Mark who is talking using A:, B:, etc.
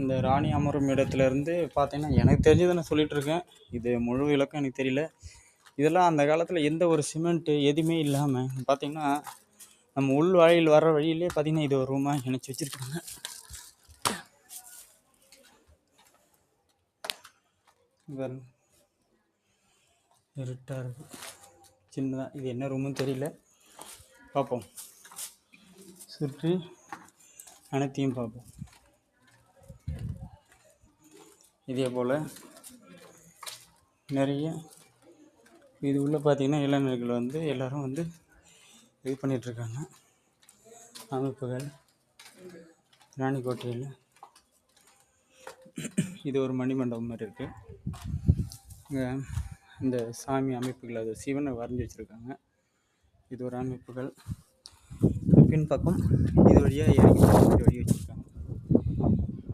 A: இந்த ராணி அமரும் இடத்துலேருந்து பார்த்தீங்கன்னா எனக்கு தெரிஞ்சதை நான் சொல்லிகிட்ருக்கேன் இருக்கேன் இது முழு விளக்கம் எனக்கு தெரியல. இதெல்லாம் அந்த காலத்தில் எந்த ஒரு சிமெண்ட்டு எதுவுமே இல்லாமல் பார்த்தீங்கன்னா நம்ம உள் வாயில் வர வழியிலே பார்த்திங்கன்னா இது ஒரு ரூமாக இணைச்சி வச்சுருக்காங்க. இருட்டாக இருக்குது சின்னதாக இது என்ன ரூமுன்னு தெரியல. பார்ப்போம். சுற்றி அனைத்தையும் பார்ப்போம். இதே போல் நிறைய இது உள்ள பார்த்தீங்கன்னா இளைஞர்கள் வந்து எல்லாரும் வந்து இது பண்ணிகிட்ருக்காங்க. அமைப்புகள் ராணிக்கோட்டையில் இது ஒரு மணிமண்டபம் மாதிரி இருக்குது இந்த சாமி அமைப்புகள் அது சிவனை வரைஞ்சி வச்சுருக்காங்க. இது ஒரு அமைப்புகள். பின்பக்கம் இது வழியாக இறங்கி வழி வச்சு